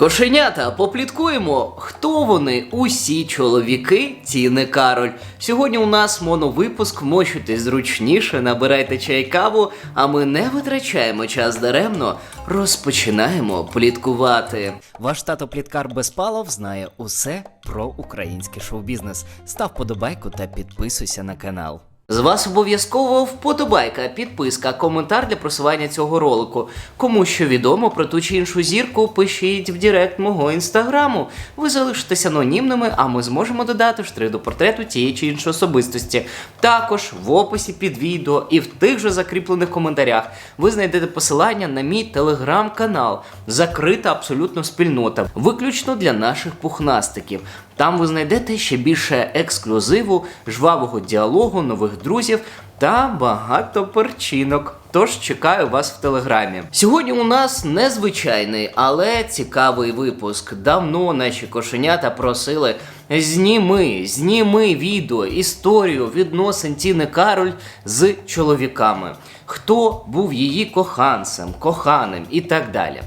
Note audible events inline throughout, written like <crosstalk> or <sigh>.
Кошенята, попліткуємо, хто вони усі чоловіки Тіни Кароль. Сьогодні у нас моновипуск, мощуйтесь зручніше, набирайте чай каву, а ми не витрачаємо час даремно, розпочинаємо пліткувати. Ваш тато Пліткар Безпалов знає усе про український шоу-бізнес. Став подобайку та підписуйся на канал. З вас обов'язково вподобайка, підписка, коментар для просування цього ролику. Кому що відомо про ту чи іншу зірку, пишіть в Директ мого інстаграму. Ви залишитесь анонімними, а ми зможемо додати штрих до портрету тієї чи іншої особистості. Також в описі під відео і в тих же закріплених коментарях ви знайдете посилання на мій телеграм-канал. Закрита абсолютно спільнота, виключно для наших пухнастиків. Там ви знайдете ще більше ексклюзиву, жвавого діалогу, нових друзів та багато перчинок. Тож чекаю вас в телеграмі. Сьогодні у нас незвичайний, але цікавий випуск. Давно наші кошенята просили зніми, зніми відео, історію відносин Тіни Кароль з чоловіками. Хто був її коханцем, коханим і так далі.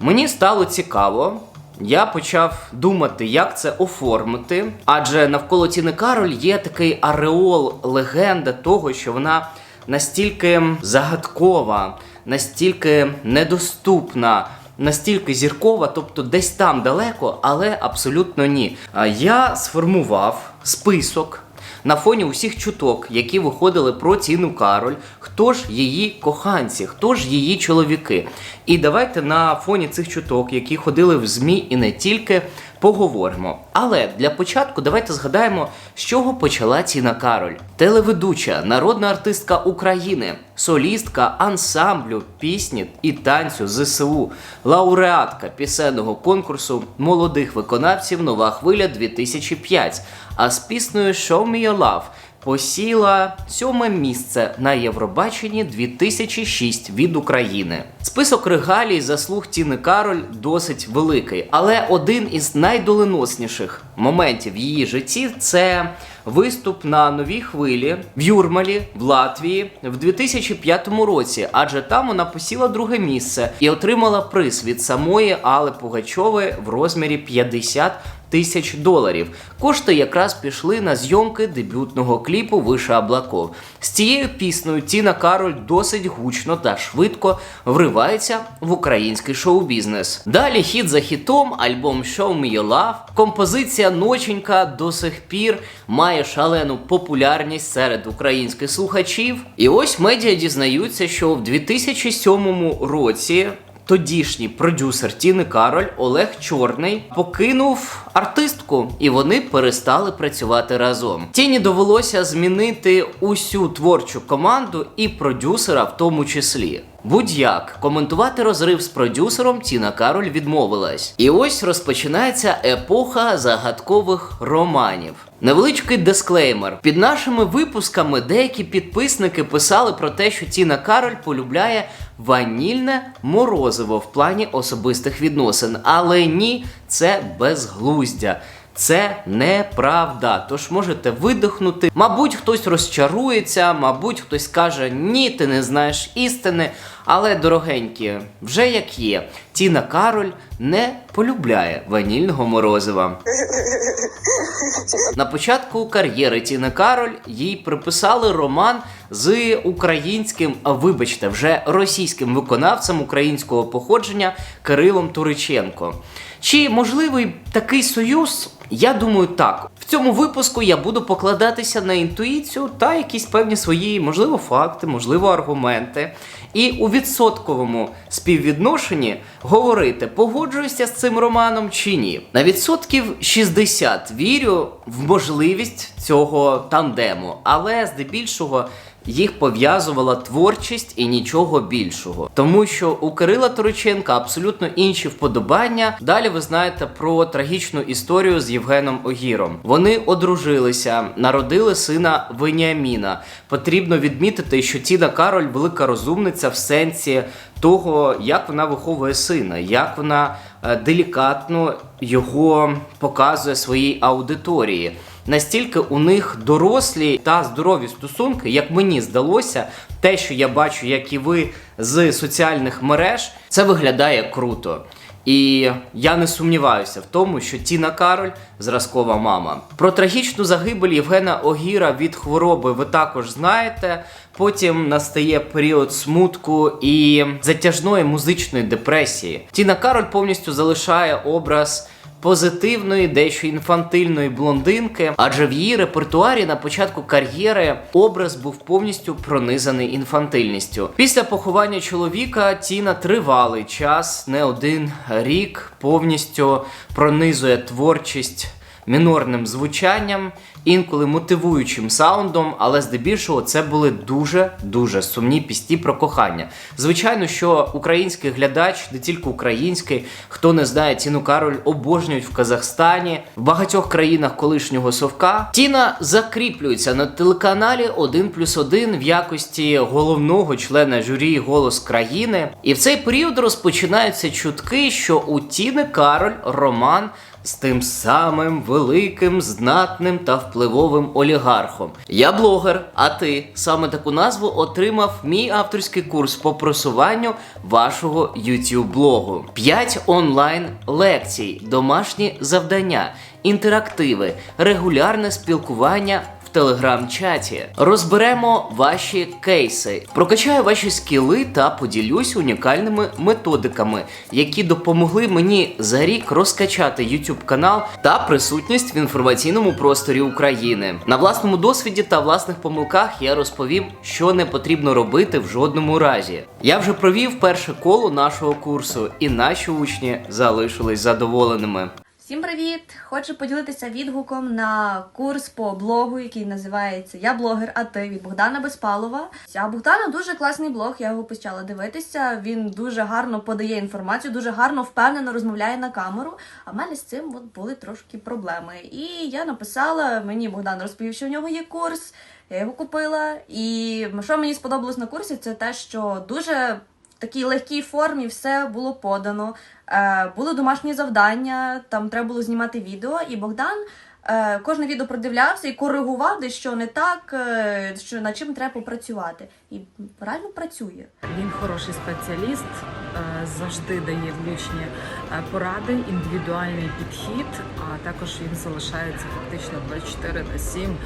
Мені стало цікаво. Я почав думати, як це оформити, адже навколо Тіни Кароль є такий ареол, легенда того, що вона настільки загадкова, настільки недоступна, настільки зіркова, тобто десь там далеко, але абсолютно ні. Я сформував список. На фоні усіх чуток, які виходили про Тіну Кароль, хто ж її коханці, хто ж її чоловіки. І давайте на фоні цих чуток, які ходили в ЗМІ і не тільки, поговоримо. Але для початку давайте згадаємо, з чого почала Тіна Кароль. Телеведуча, народна артистка України, солістка ансамблю пісні і танцю ЗСУ, лауреатка пісенного конкурсу молодих виконавців Нова хвиля 2005. А з піснею Show Me Your Love посіла сьоме місце на Євробаченні 2006 від України. Список регалій заслуг Тіни Кароль досить великий, але один із найдоленосніших моментів в її житті це виступ на новій хвилі в Юрмалі в Латвії в 2005 році, адже там вона посіла друге місце і отримала приз від самої Алли Пугачової в розмірі 50 тисяч доларів. Кошти якраз пішли на зйомки дебютного кліпу Виша облаков. З цією піснею Тіна Кароль досить гучно та швидко вривається в український шоу-бізнес. Далі хіт за хітом, альбом Show Me Your Love. Композиція Ноченька до сих пір має шалену популярність серед українських слухачів. І ось медіа дізнаються, що в 2007 році Тодішній продюсер Тіни Кароль Олег Чорний покинув артистку, і вони перестали працювати разом. Тіні довелося змінити усю творчу команду і продюсера в тому числі. Будь-як коментувати розрив з продюсером Тіна Кароль відмовилась. І ось розпочинається епоха загадкових романів. Невеличкий дисклеймер. Під нашими випусками деякі підписники писали про те, що Тіна Кароль полюбляє ванільне морозиво в плані особистих відносин. Але ні, це безглуздя. Це неправда. Тож можете видихнути. Мабуть, хтось розчарується, мабуть, хтось каже, ні, ти не знаєш істини. Але, дорогенькі, вже як є, Тіна Кароль не полюбляє ванільного морозива. <laughs> На початку кар'єри Тіни Кароль їй приписали роман з українським, а вибачте, вже російським виконавцем українського походження Кирилом Туриченко. Чи можливий такий союз? Я думаю, так. В цьому випуску я буду покладатися на інтуїцію та якісь певні свої, можливо, факти, можливо, аргументи. І у відсотковому співвідношенні говорити, погоджуюся з цим романом чи ні. На відсотків 60 вірю в можливість цього тандему, але здебільшого. Їх пов'язувала творчість і нічого більшого, тому що у Кирила Туриченка абсолютно інші вподобання. Далі ви знаєте про трагічну історію з Євгеном Огіром. Вони одружилися, народили сина Веніаміна. Потрібно відмітити, що Тіна Кароль велика розумниця в сенсі того, як вона виховує сина, як вона е, делікатно його показує своїй аудиторії. Настільки у них дорослі та здорові стосунки, як мені здалося, те, що я бачу, як і ви з соціальних мереж, це виглядає круто. І я не сумніваюся в тому, що Тіна Кароль зразкова мама. Про трагічну загибель Євгена Огіра від хвороби ви також знаєте. Потім настає період смутку і затяжної музичної депресії. Тіна Кароль повністю залишає образ позитивної, дещо інфантильної блондинки, адже в її репертуарі на початку кар'єри образ був повністю пронизаний інфантильністю. Після поховання чоловіка Тіна тривалий час, не один рік, повністю пронизує творчість мінорним звучанням, інколи мотивуючим саундом, але здебільшого це були дуже дуже сумні пісні про кохання. Звичайно, що український глядач, не тільки український, хто не знає Тіну Кароль, обожнюють в Казахстані, в багатьох країнах колишнього совка. Тіна закріплюється на телеканалі 1 плюс 1 в якості головного члена журі Голос країни. І в цей період розпочинаються чутки, що у Тіни Кароль роман з тим самим великим, знатним та впливовим олігархом. Я блогер, а ти саме таку назву отримав мій авторський курс по просуванню вашого YouTube блогу. 5 онлайн лекцій, домашні завдання, інтерактиви, регулярне спілкування телеграм-чаті. Розберемо ваші кейси, прокачаю ваші скіли та поділюсь унікальними методиками, які допомогли мені за рік розкачати YouTube канал та присутність в інформаційному просторі України. На власному досвіді та власних помилках я розповім, що не потрібно робити в жодному разі. Я вже провів перше коло нашого курсу, і наші учні залишились задоволеними. Всім привіт! Хочу поділитися відгуком на курс по блогу, який називається Я блогер, а ти від Богдана Безпалова. А Богдана дуже класний блог, я його почала дивитися. Він дуже гарно подає інформацію, дуже гарно впевнено розмовляє на камеру. А в мене з цим от були трошки проблеми. І я написала, мені Богдан розповів, що у нього є курс. Я його купила. І що мені сподобалось на курсі, це те, що дуже в такій легкій формі все було подано. Е, були домашні завдання, там треба було знімати відео, і Богдан е, кожне відео продивлявся і коригував, де що не так, е, що над чим треба попрацювати. І реально працює. Він хороший спеціаліст, е, завжди дає влучні е, поради, індивідуальний підхід, а також він залишається фактично 24 на 7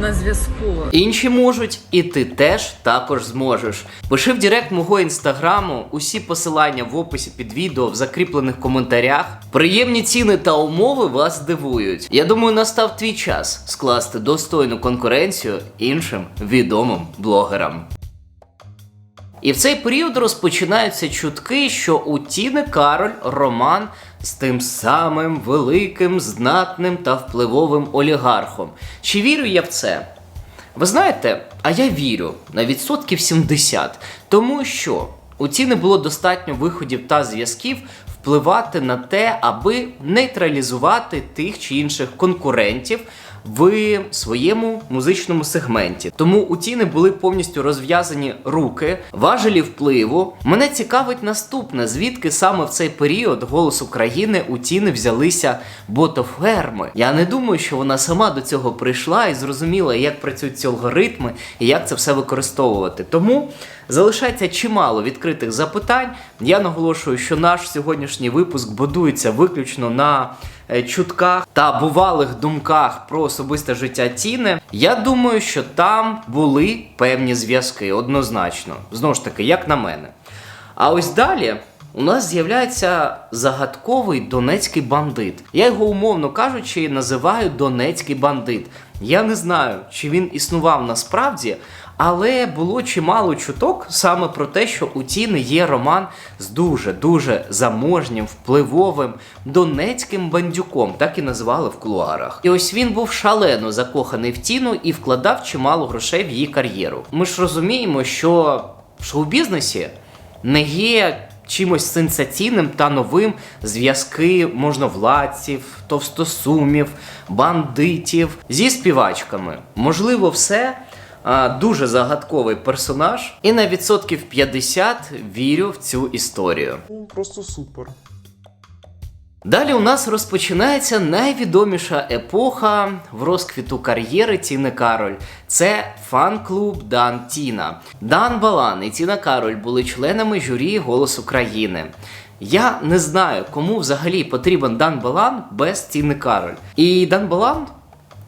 на зв'язку. Інші можуть, і ти теж також зможеш. Пиши в Директ мого інстаграму, усі посилання в описі під відео в закріплених коментарях. Приємні ціни та умови вас здивують. Я думаю, настав твій час скласти достойну конкуренцію іншим відомим блогерам. І в цей період розпочинаються чутки, що у Тіни Кароль роман з тим самим великим, знатним та впливовим олігархом. Чи вірю я в це? Ви знаєте, а я вірю на відсотків 70, тому що у ці не було достатньо виходів та зв'язків впливати на те, аби нейтралізувати тих чи інших конкурентів в своєму музичному сегменті. Тому у Тіни були повністю розв'язані руки, важелі впливу. Мене цікавить наступне: звідки саме в цей період голос України у Тіни взялися ботоферми. Я не думаю, що вона сама до цього прийшла і зрозуміла, як працюють ці алгоритми і як це все використовувати. Тому залишається чимало відкритих запитань. Я наголошую, що наш сьогоднішній випуск будується виключно на чутках та бувалих думках про особисте життя Тіни. Я думаю, що там були певні зв'язки, однозначно. Знову ж таки, як на мене. А ось далі. У нас з'являється загадковий донецький бандит. Я його, умовно кажучи, називаю донецький бандит. Я не знаю, чи він існував насправді, але було чимало чуток саме про те, що у Тіни є роман з дуже-дуже заможнім, впливовим донецьким бандюком, так і називали в кулуарах. І ось він був шалено закоханий в Тіну і вкладав чимало грошей в її кар'єру. Ми ж розуміємо, що в шоу-бізнесі не є чимось сенсаційним та новим зв'язки можновладців, товстосумів, бандитів зі співачками. Можливо, все. А, Дуже загадковий персонаж, і на відсотків 50 вірю в цю історію. Ну, Просто супер. Далі у нас розпочинається найвідоміша епоха в розквіту кар'єри Тіни Кароль. Це фан-клуб Дан Тіна. Дан Балан і Тіна Кароль були членами журі Голос України. Я не знаю, кому взагалі потрібен Дан Балан без Тіни Кароль. І Дан Балан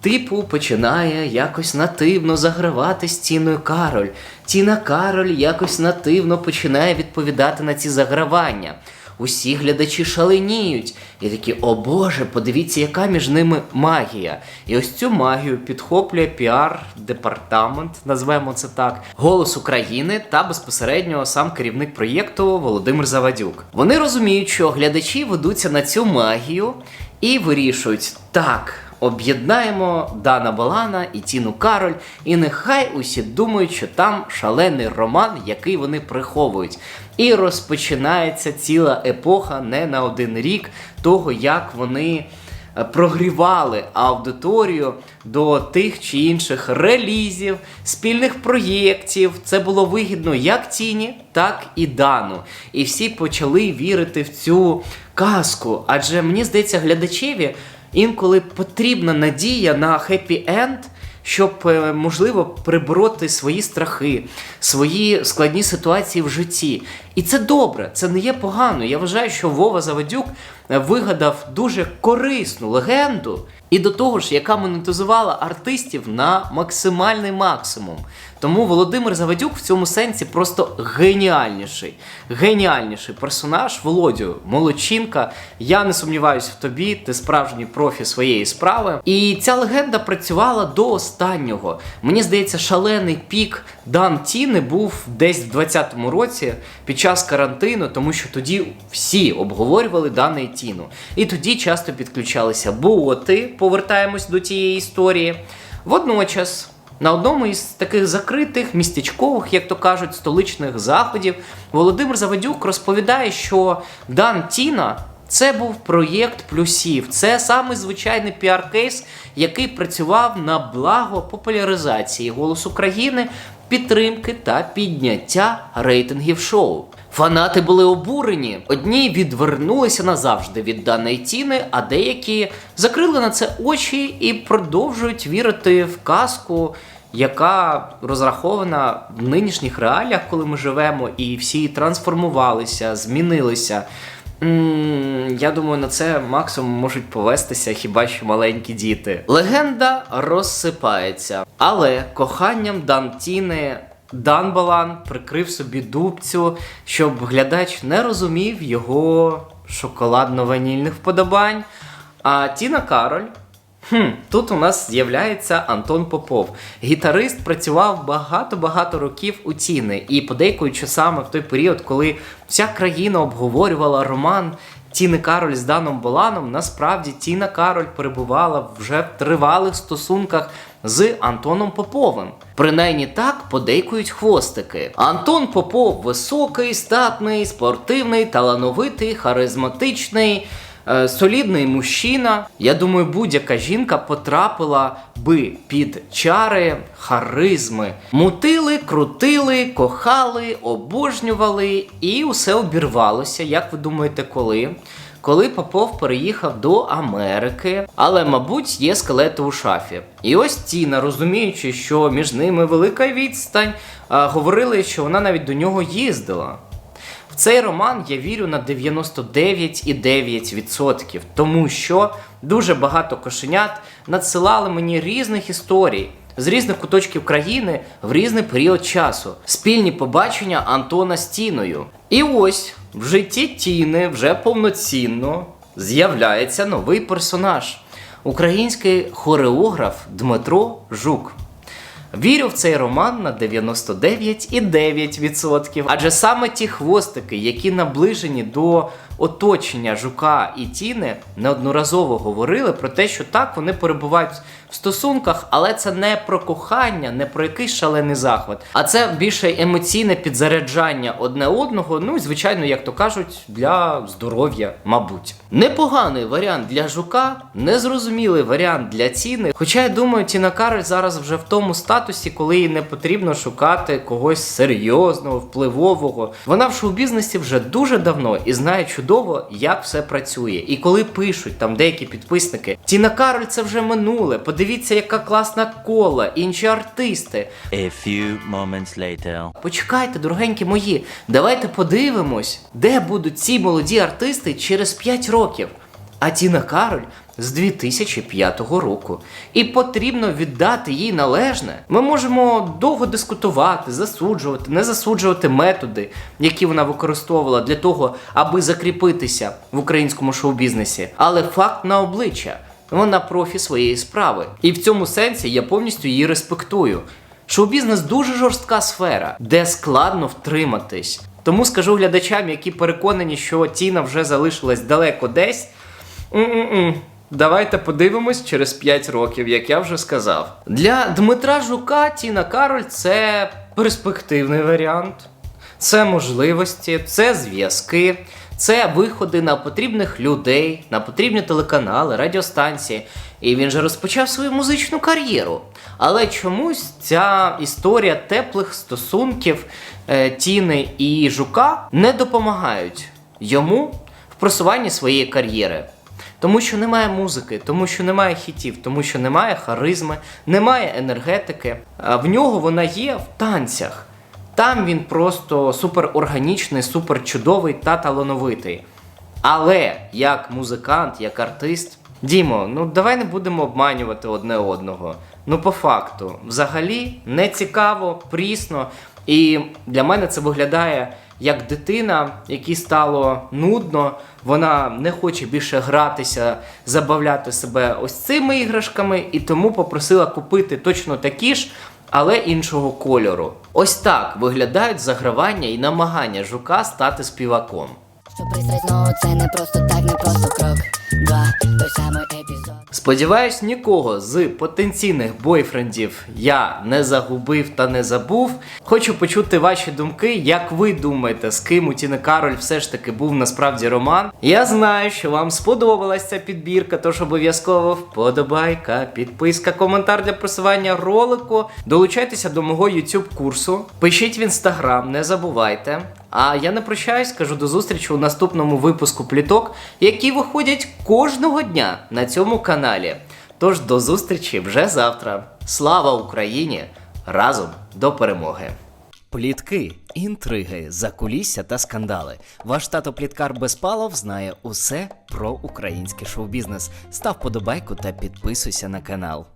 Типу починає якось нативно загравати з Тіною Кароль. Тіна Кароль якось нативно починає відповідати на ці загравання. Усі глядачі шаленіють і такі, о Боже, подивіться, яка між ними магія. І ось цю магію підхоплює піар-департамент, назвемо це так, голос України та безпосередньо сам керівник проєкту Володимир Завадюк. Вони розуміють, що глядачі ведуться на цю магію і вирішують так. Об'єднаємо Дана Балана і Тіну Кароль, і нехай усі думають, що там шалений роман, який вони приховують. І розпочинається ціла епоха не на один рік того, як вони е, прогрівали аудиторію до тих чи інших релізів, спільних проєктів. Це було вигідно як Тіні, так і Дану. І всі почали вірити в цю казку. Адже мені здається, глядачеві інколи потрібна надія на хеппі-енд, щоб е, можливо прибороти свої страхи, свої складні ситуації в житті. І це добре, це не є погано. Я вважаю, що Вова Завадюк е, вигадав дуже корисну легенду, і до того ж, яка монетизувала артистів на максимальний максимум. Тому Володимир Завадюк в цьому сенсі просто геніальніший. Геніальніший персонаж Володю, молодчинка. Я не сумніваюся в тобі, ти справжній профі своєї справи. І ця легенда працювала до останнього. Мені здається, шалений пік Дан Тіни був десь в 20-му році під час карантину, тому що тоді всі обговорювали Дана і Тіну. І тоді часто підключалися боти, повертаємось до тієї історії. Водночас. На одному із таких закритих містечкових, як то кажуть, столичних заходів Володимир Завадюк розповідає, що Дан Тіна це був проєкт плюсів. Це саме звичайний піар-кейс, який працював на благо популяризації голос України, підтримки та підняття рейтингів шоу. Фанати були обурені. Одні відвернулися назавжди від даної тіни, а деякі закрили на це очі і продовжують вірити в казку, яка розрахована в нинішніх реаліях, коли ми живемо, і всі трансформувалися, змінилися. Я думаю, на це максимум можуть повестися хіба що маленькі діти. Легенда розсипається, але коханням Дантіни Данбалан прикрив собі дубцю, щоб глядач не розумів його шоколадно-ванільних вподобань. А Тіна Кароль. Хм, тут у нас з'являється Антон Попов. Гітарист працював багато-багато років у Тіни, і подейкують, що саме в той період, коли вся країна обговорювала роман Тіни Кароль з Даном Боланом, насправді Тіна Кароль перебувала вже в тривалих стосунках з Антоном Поповим. Принаймні так подейкують хвостики. Антон Попов високий, статний, спортивний, талановитий, харизматичний. Е, Солідний мужчина. Я думаю, будь-яка жінка потрапила би під чари харизми. Мутили, крутили, кохали, обожнювали, і усе обірвалося. Як ви думаєте, коли? Коли Попов переїхав до Америки, але, мабуть, є скелети у шафі. І ось Тіна, розуміючи, що між ними велика відстань, говорили, що вона навіть до нього їздила. В цей роман я вірю на 99,9%, тому що дуже багато кошенят надсилали мені різних історій з різних куточків країни в різний період часу. Спільні побачення Антона з Тіною. І ось в житті Тіни вже повноцінно з'являється новий персонаж український хореограф Дмитро Жук. Вірю в цей роман на 99,9%. Адже саме ті хвостики, які наближені до оточення жука і тіни, неодноразово говорили про те, що так вони перебувають в стосунках, але це не про кохання, не про якийсь шалений захват, а це більше емоційне підзаряджання одне одного. Ну і звичайно, як то кажуть, для здоров'я, мабуть. Непоганий варіант для жука, незрозумілий варіант для ціни. Хоча я думаю, Тіна Кароль зараз вже в тому статусі, коли їй не потрібно шукати когось серйозного, впливового. Вона в шоу-бізнесі вже дуже давно і знає чудово. як все працює. І коли пишуть там деякі підписники, Тіна Кароль це вже минуле. Подивіться, яка класна кола, інші артисти. A few moments later. Почекайте, дорогенькі мої, давайте подивимось, де будуть ці молоді артисти через 5 років. А Тіна Кароль з 2005 року. І потрібно віддати їй належне. Ми можемо довго дискутувати, засуджувати, не засуджувати методи, які вона використовувала для того, аби закріпитися в українському шоу-бізнесі. Але факт на обличчя. Вона профі своєї справи. І в цьому сенсі я повністю її респектую. Шоу-бізнес дуже жорстка сфера, де складно втриматись. Тому скажу глядачам, які переконані, що ціна вже залишилась далеко десь. М-м-м. Давайте подивимось через 5 років, як я вже сказав. Для Дмитра Жука Тіна Кароль це перспективний варіант, це можливості, це зв'язки, це виходи на потрібних людей, на потрібні телеканали, радіостанції. І він же розпочав свою музичну кар'єру. Але чомусь ця історія теплих стосунків е, Тіни і Жука не допомагають йому в просуванні своєї кар'єри. Тому що немає музики, тому що немає хітів, тому що немає харизми, немає енергетики. В нього вона є в танцях. Там він просто супер органічний, супер чудовий та талановитий. Але як музикант, як артист, Дімо, ну давай не будемо обманювати одне одного. Ну, по факту, взагалі не цікаво, прісно. І для мене це виглядає як дитина, якій стало нудно, вона не хоче більше гратися, забавляти себе ось цими іграшками, і тому попросила купити точно такі ж, але іншого кольору. Ось так виглядають загравання і намагання жука стати співаком. Що пристрасть знову це не просто так, не просто крок. Два, той самий епізод. Сподіваюсь, нікого з потенційних бойфрендів я не загубив та не забув. Хочу почути ваші думки, як ви думаєте, з ким у Тіни Кароль все ж таки був насправді роман. Я знаю, що вам сподобалася ця підбірка, тож обов'язково вподобайка, підписка, коментар для просування ролику. Долучайтеся до мого YouTube курсу, пишіть в інстаграм, не забувайте. А я не прощаюсь, кажу до зустрічі у наступному випуску пліток, які виходять кожного дня на цьому каналі. Тож до зустрічі вже завтра. Слава Україні! Разом до перемоги! Плітки, інтриги, закулісся та скандали. Ваш тато Пліткар Безпалов знає усе про український шоу-бізнес. Став подобайку та підписуйся на канал.